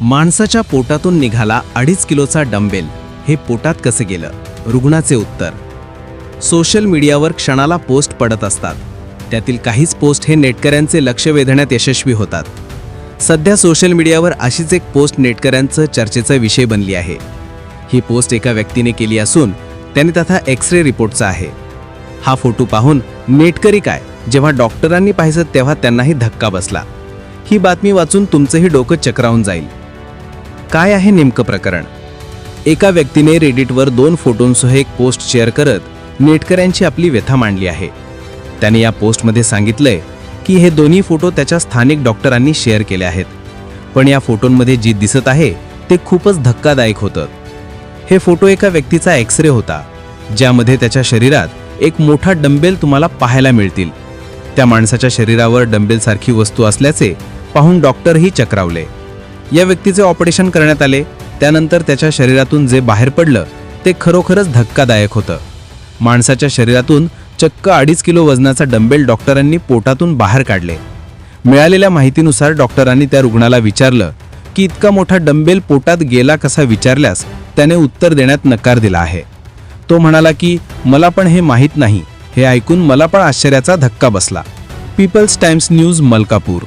माणसाच्या पोटातून निघाला अडीच किलोचा डंबेल. हे पोटात कसे गेलं? रुग्णाचे उत्तर. सोशल मीडियावर क्षणाला पोस्ट पडत असतात. त्यातील काहीच पोस्ट हे नेटकऱ्यांचे लक्ष वेधण्यात यशस्वी होतात. सध्या सोशल मीडियावर अशीच एक पोस्ट नेटकऱ्यांचं चर्चेचा विषय बनली आहे. ही पोस्ट एका व्यक्तीने केली असून त्याने तथा एक्स रे रिपोर्टचा आहे. हा फोटो पाहून नेटकरी काय? जेव्हा डॉक्टरांनी पाहिजे तेव्हा त्यांनाही धक्का बसला. ही बातमी वाचून तुमचंही डोकं चक्रावून जाईल. काय आहे नेमकं प्रकरण? एका व्यक्तीने रेडिटवर दोन फोटोंसह एक पोस्ट शेअर करत नेटकऱ्यांची आपली व्यथा मांडली आहे. त्याने या पोस्टमध्ये सांगितलंय की हे दोन्ही फोटो त्याच्या स्थानिक डॉक्टरांनी शेअर केले आहेत. पण या फोटोंमध्ये जी दिसत आहे ते खूपच धक्कादायक होतं. हे फोटो एका व्यक्तीचा एक्स रे होता ज्यामध्ये त्याच्या शरीरात एक मोठा डंबेल तुम्हाला पाहायला मिळतील. त्या माणसाच्या शरीरावर डंबेलसारखी वस्तू असल्याचे पाहून डॉक्टरही चक्रावले. या व्यक्तीचे ऑपरेशन करण्यात आले. त्यानंतर त्याच्या शरीरातून जे बाहेर पडलं ते खरोखरच धक्कादायक होतं. माणसाच्या शरीरातून चक्क अडीच किलो वजनाचा डंबेल डॉक्टरांनी पोटातून बाहेर काढले. मिळालेल्या माहितीनुसार डॉक्टरांनी त्या रुग्णाला विचारलं की इतका मोठा डंबेल पोटात गेला कसा विचारल्यास त्याने उत्तर देण्यात नकार दिला आहे. तो म्हणाला की मला पण हे माहीत नाही. हे ऐकून मला पण आश्चर्याचा धक्का बसला. People's times news Malkapur.